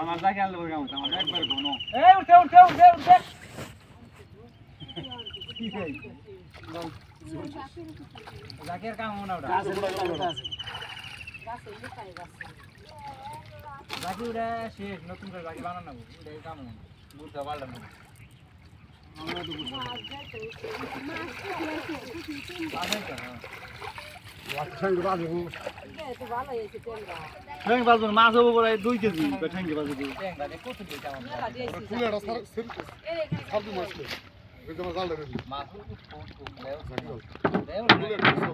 আমার যা খেয়াল দেবো কেমন আমার একবার কোনো এই উঠে উঠে উঠে উঠে। জাকের কাম মনে ওটা। জাকি উড়ে শেষ নতুন করে জাকি বানানো উড়ে কাম বুঝতে পারলাম না আমার ফুলেটা সার সের কে এটা মাছ আলাদা রে মাছ দেও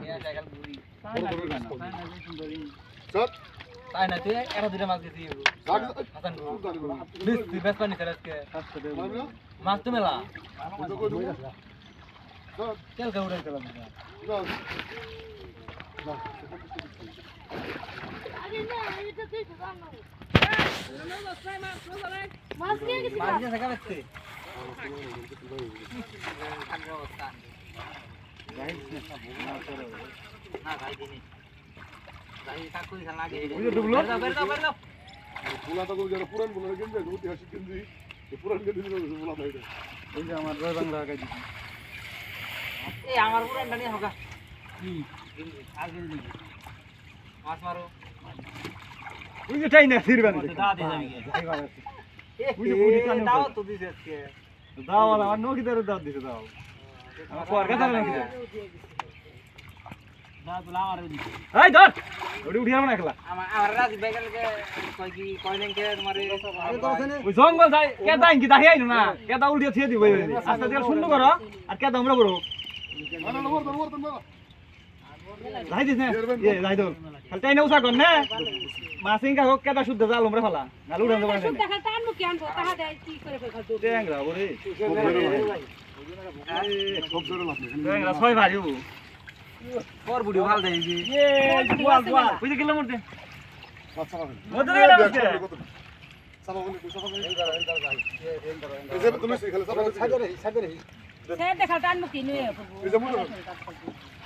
ইয়া জায়গা বুড়ি চল তাই না তুই এরা দুটা মাছ গেছি মাছ তো মেলা তেল কে উড়ে পুরান বলে কেন যায় ঐতিহাসিক এই পুরান কেন্দ্রি ফুলা ভাই এই যে আমার বাংলা আমার পুরানটা নিয়ে হোগা। কি আগে দিবি মাছ মারো ওই যে টাই না ফিরবেন দাও দিয়ে যাবি ওই যে বুড়ি কানে দাও। তো দিছে আজকে। দাও আমার আমার নকি ধরে দাও দিছে দাও। আমার পর কথা নাকি? দাও তুলা আমার দিছে। এই ধর! ওটি উঠি আমার একলা। আমার আমার রাজি বেগালকে কই কি কইলেন কে তোমার ওই জঙ্গল যাই দাহি আইনো না? দিব আস্তে করো আর কেদা আমরা বড় না না না যাই দিস না। এ যাই দল খালি টাইনে উসা কর না। মাসিংকা হোক কেদা শুদ্ধ জাল আমরা ফেলা। নালু উড়ান দেবো না। ট্যাংরা বরে সব ধরে লাভ নেই ট্যাংরা ছয় ভারি হব বুড়ি ভালো দেই যে। এ গোয়াল গোয়াল। বুঝে গেলাম মরতে আচ্ছা না মরতে গেলাম আজকে। সাবা বলি সাবা বলি এই তুমি সাবা রে এই যে মুটো এডা দুইডে মে ই খা বাস বিশাল বড় কাটাইগো এ মোড়া বেম আগ বর্তমানে খেলাম এ মোড়া বেম আরে পুরো না আর বর্তমানে খেলাম না দূরা হবে সুপ সুপ এ সর বুড়ি আসরি বড় আলি বুড়ি বারে মাছ রে বুড়ি রে জানাডা ওই যে বল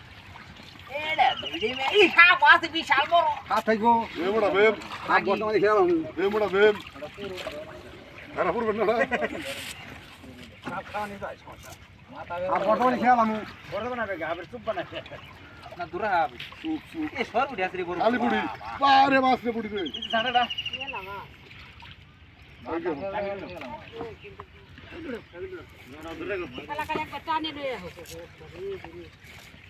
ধর কত মারাম সুদি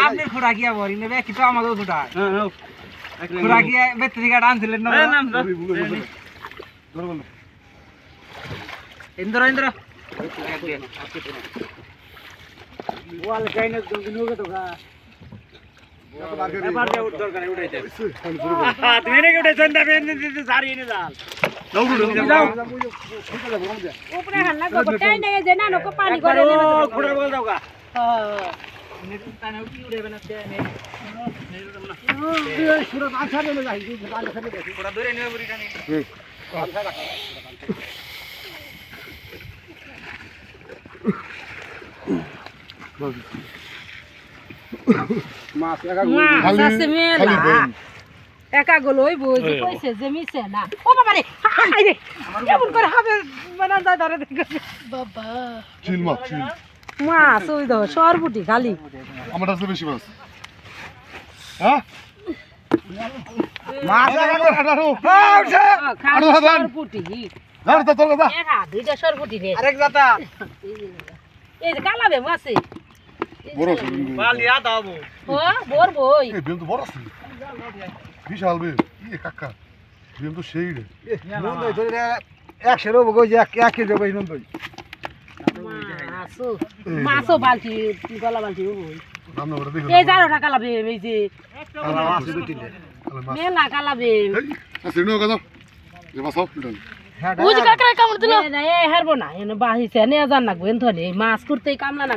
আপনি খুড়া গিয়া বরি নেবে কি তো আমাদের হ্যাঁ নাও খুড়া গিয়া বেতে দিকে না এই নাম ধরি ভুলে গেল ধর বল ইন্দ্র ইন্দ্র ওয়াল কাইনে দুদিন হোগে তো যে নাকি না যাও। পানি করে ঘুরে বল দাও গা। বুড়ি টানি মাছ আছে মেলা। একা গলো ওই বই কইছে যে মিছে না। ও বাবা রে হাই রে। কেমন করে হবে? যায় ধরে দেখে বাবা। চিল চিল। মাছ ওই দাও সরবুটি খালি। আমার কাছে বেশি মাছ। হ্যাঁ? মাছ আঠারো আরও হাজার। ধর তো তোর কথা একা দুইটা সরবুটি রে। আরেক দাতা এই যে কালাবে মাছে। বড় আছে বালিয়া দাও ও বোর বই। এই বেম তো বড় আছে। বিশাল বেম ই কাকা তো সেই রে। বগো এক কেজি বই মাছও বালতি গলা এই জারোটা কালাবে যে মেলা মাছ বুঝ কাকড়া কামড় দিল। এ হারবো না এনে বাহিছে নে জান নাকবো এন ধরে মাছ করতেই কামলা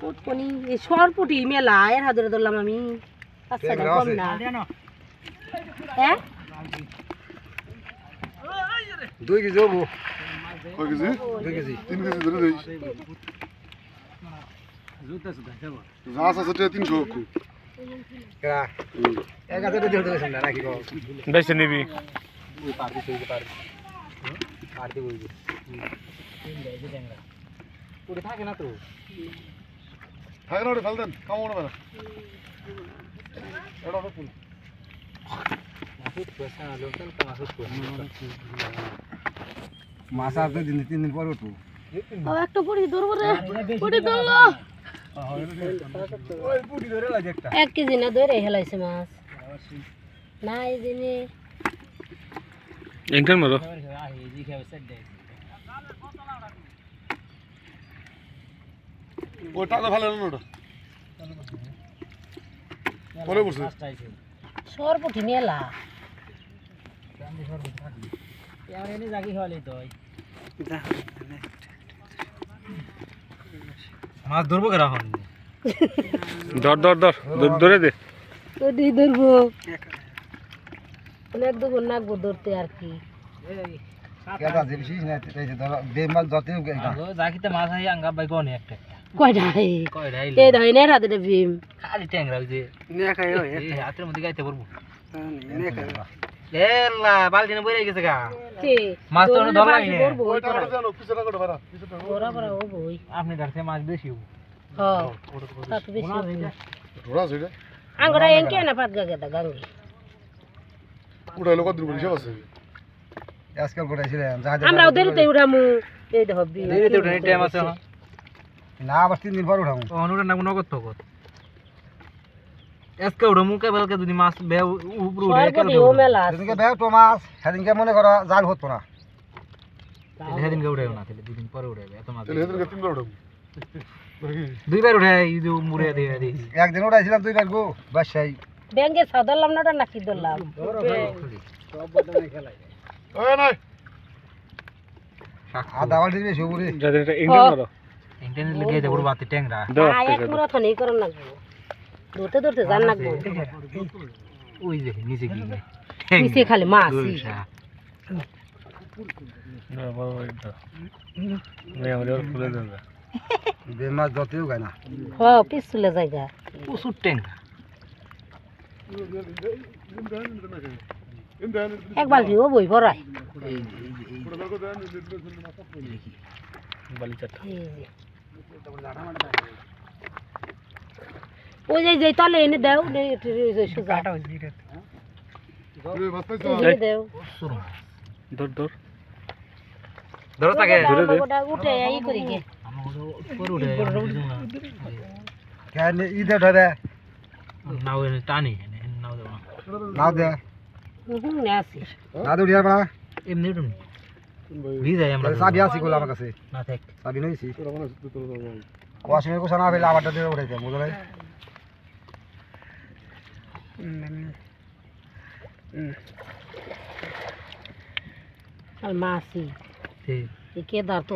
পুটকুনি এই সরপুটি মেলা এর হাত ধরে ধরলাম আমি। আচ্ছা কম না। হ্যাঁ? দুই কেজি কয় কেজি? তিন কেজি ধরে দিই যা আছে তিনশো। বেশি নিবি। থাকে না তো? থাকে না ওটা ফেল দেন। কামড় না। এটা হবে ফুল। মাছ আর দুই দিন তিন দিন পরে উঠবো। ও একটা পুরি ধরবো রে। পুরি ধরলো। এক কেজি না ধরে হেলাইছে মাছ। না এই দিনে এনকান মারো। ওটা তো ভালো না ওটা। পরে বসে। সরপুটি মেলা মাছ ধরবো কেন এখন? ধর ধর ধর ধরে দে। ওটি ধরবো। অনেক দেবো নাকবো ধরতে আর কি। জাকিতে মাছ আই আঙ্গা বাই গনে একটা কয়টা কয়টা এই ধরে নে রাতে ভীম? খালি ট্যাংরা ওই যে। এই হাতের মধ্যে গাইতে পারব। এলা বালতি বইরে গেছে গা। ওইটা ওটা জানো করে ওরা ও বই আপনি ধরছে মাছ বেশি হব। হ্যাঁ বেশি। ধরা এনকে না পাত গাঙ্গে? হিসাব আছে? আমরা ওদেরতে উড়ামু। এই দেরিতে টাইম আছে না আবার তিন দিন পর উঠাবো অনুরা না নগদ তো কত? আজকে উঠো মুখে বেলকে যদি মাছ বে উপরে উঠে সরপুটি ও মেলা। সেদিনকে ব্যাগ তো মাছ সেদিনকে মনে করো জাল হতো না। সেদিনকে উঠে না তাহলে দুদিন পরে উঠে এত মাছ। হেদিনকে তিনবার উঠাবো দুইবার উঠে এই যে মুড়ে দিয়ে দিই একদিন উঠাইছিলাম দুই ব্যাগ গো বাস সেই। ব্যাঙ্গে সাদরলাম না ওটা নাকি ধরলাম? ওই নাই। আধা বাল্টি বেশি উপরে। যাদের মারো। ইন্টারনেট লিখে দেবো বাতি ট্যাংরা। এক মুরা থানি করন নাকবো ধরতে ধরতে জান নাকবো। ওই যে নিচে কি নিচে খালি মাছ। খুলে মাছ যতেও গায় না হ প্রচুর এক বালতি ও বই ভরাই। বালি চারটা। ওই যে যে তলে এনে দাও ধর তাকে ধরে দে। উঠে করি গে কেন ধরে নাও এনে টানি নাও নাও দে হুম নে আসি না দে উঠিয়ার পারা এমনি ভিজাই আমরা গুলো কাছে না থাক চাবি নইছি ওয়াশিংয়ের কোসা না ফেলে আবারটা দিয়ে উঠাইতে বুঝলে নাই আর মাসি কেদার তো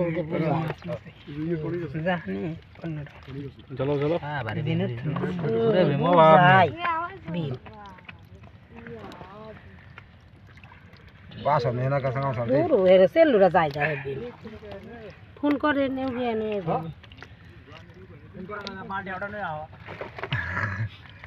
চলো চলো হ্যাঁ দিন বাস এনার কাছে আমার সামনে দূর হেরে সেলুরা যাই যা বিল ফোন করে নেও গে নে না বাসন নিলে বেম ধরো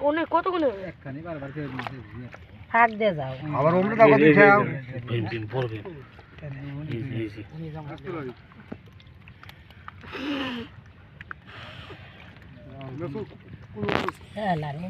কোনে কত কোনে ফাঁক দিয়ে। যাও। আবার অমৃত আগত খাও ভীম ভীম বড় ভীম ইজি ইজি। হ্যাঁ লানি